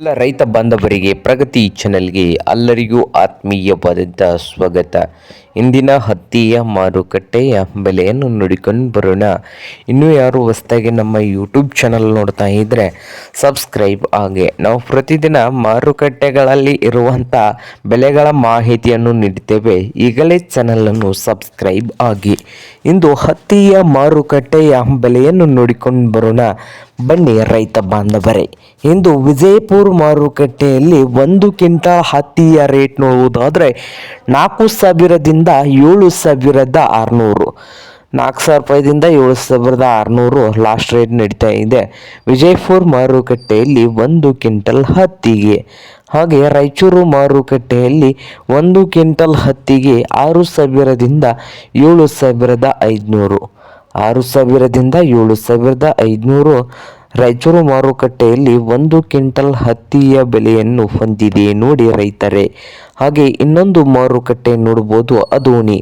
ಎಲ್ಲ ರೈತ ಬಾಂಧವರಿಗೆ ಪ್ರಗತಿ ಚಾನೆಲ್ಗೆ ಎಲ್ಲರಿಗೂ ಆತ್ಮೀಯವಾದಂಥ ಸ್ವಾಗತ. ಇಂದಿನ ಹತ್ತಿಯ ಮಾರುಕಟ್ಟೆಯ ಬೆಲೆಯನ್ನು ನೋಡಿಕೊಂಡು ಬರೋಣ. ಇನ್ನೂ ಯಾರು ಹೊಸದಾಗಿ ನಮ್ಮ ಯೂಟ್ಯೂಬ್ ಚಾನಲ್ ನೋಡ್ತಾ ಇದ್ದರೆ ಸಬ್ಸ್ಕ್ರೈಬ್ ಆಗಿ ನಾವು ಪ್ರತಿದಿನ ಮಾರುಕಟ್ಟೆಗಳಲ್ಲಿ ಇರುವಂಥ ಬೆಲೆಗಳ ಮಾಹಿತಿಯನ್ನು ನೀಡುತ್ತೇವೆ ಈಗಲೇ ಚಾನಲನ್ನು ಸಬ್ಸ್ಕ್ರೈಬ್ ಆಗಿ. ಇಂದು ಹತ್ತಿಯ ಮಾರುಕಟ್ಟೆಯ ಬೆಲೆಯನ್ನು ನೋಡಿಕೊಂಡು ಬರೋಣ. ಬನ್ನಿ ರೈತ ಬಾಂಧವರೇ. ಇಂದು ವಿಜಯಪುರ ಮಾರುಕಟ್ಟೆಯಲ್ಲಿ ಒಂದು ಹತ್ತಿಯ ರೇಟ್ ನೋಡುವುದಾದರೆ ನಾಲ್ಕು ಸಾವಿರದಿಂದ ಏಳು ಸಾವಿರದ ಆರುನೂರು. ನಾಲ್ಕು ಸಾವಿರ ರೂಪಾಯಿದಿಂದ ಏಳು ಸಾವಿರದ ಆರುನೂರು ಲಾಸ್ಟ್ ರೇಟ್ ನಡೀತಾ ಇದೆ. ವಿಜಯಪುರ ಮಾರುಕಟ್ಟೆಯಲ್ಲಿ ಒಂದು ಕ್ವಿಂಟಲ್ ಹತ್ತಿಗೆ. ಹಾಗೆ ರಾಯಚೂರು ಮಾರುಕಟ್ಟೆಯಲ್ಲಿ ಒಂದು ಕ್ವಿಂಟಲ್ ಹತ್ತಿಗೆ ಆರು ಸಾವಿರದಿಂದ ಏಳು ಸಾವಿರದ ಐದುನೂರು. ಆರು ಸಾವಿರದಿಂದ ಏಳು ಸಾವಿರದ ಐದುನೂರು ರಾಯಚೂರು ಮಾರುಕಟ್ಟೆಯಲ್ಲಿ ಒಂದು ಕ್ವಿಂಟಲ್ ಹತ್ತಿಯ ಬೆಲೆಯನ್ನು ಹೊಂದಿದೆ ನೋಡಿ ರೈತರೇ. ಹಾಗೆ ಇನ್ನೊಂದು ಮಾರುಕಟ್ಟೆ ನೋಡ್ಬೋದು ಅದೋಣಿ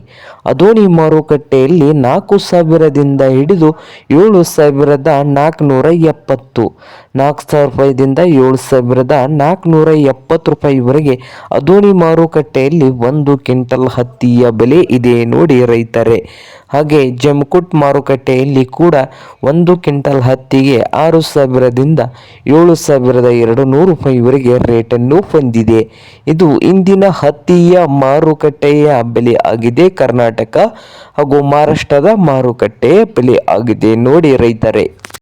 ಅದೋಣಿ ಮಾರುಕಟ್ಟೆಯಲ್ಲಿ ನಾಲ್ಕು ಸಾವಿರದಿಂದ ಹಿಡಿದು ಏಳು ಸಾವಿರದ ನಾಲ್ಕುನೂರ ಎಪ್ಪತ್ತು. ನಾಲ್ಕು ಸಾವಿರ ರೂಪಾಯಿದಿಂದ ಏಳು ಸಾವಿರದ ನಾಲ್ಕುನೂರ ಎಪ್ಪತ್ತು ರೂಪಾಯಿವರೆಗೆ ಅದೋಣಿ ಮಾರುಕಟ್ಟೆಯಲ್ಲಿ ಒಂದು ಕ್ವಿಂಟಲ್ ಹತ್ತಿಯ ಬೆಲೆ ಇದೆ ನೋಡಿ ರೈತರೇ. ಹಾಗೆ ಜಮ್ಕುಟ್ ಮಾರುಕಟ್ಟೆಯಲ್ಲಿ ಕೂಡ ಒಂದು ಕ್ವಿಂಟಲ್ ಹತ್ತಿಗೆ ಆರು ಸಾವಿರದಿಂದ ಏಳು ಸಾವಿರದ ಎರಡು ನೂರು ರೂಪಾಯಿವರೆಗೆ ರೇಟನ್ನು ಹೊಂದಿದೆ. ಇದು ಇಂದಿನ ಹತ್ತಿಯ ಮಾರುಕಟ್ಟೆಯ ಬೆಲೆ ಆಗಿದೆ. ಕರ್ನಾಟಕ ಹಾಗೂ ಮಹಾರಾಷ್ಟ್ರದ ಮಾರುಕಟ್ಟೆಯ ಬೆಲೆ ಆಗಿದೆ. ನೋಡಿ ರೈತರೇ.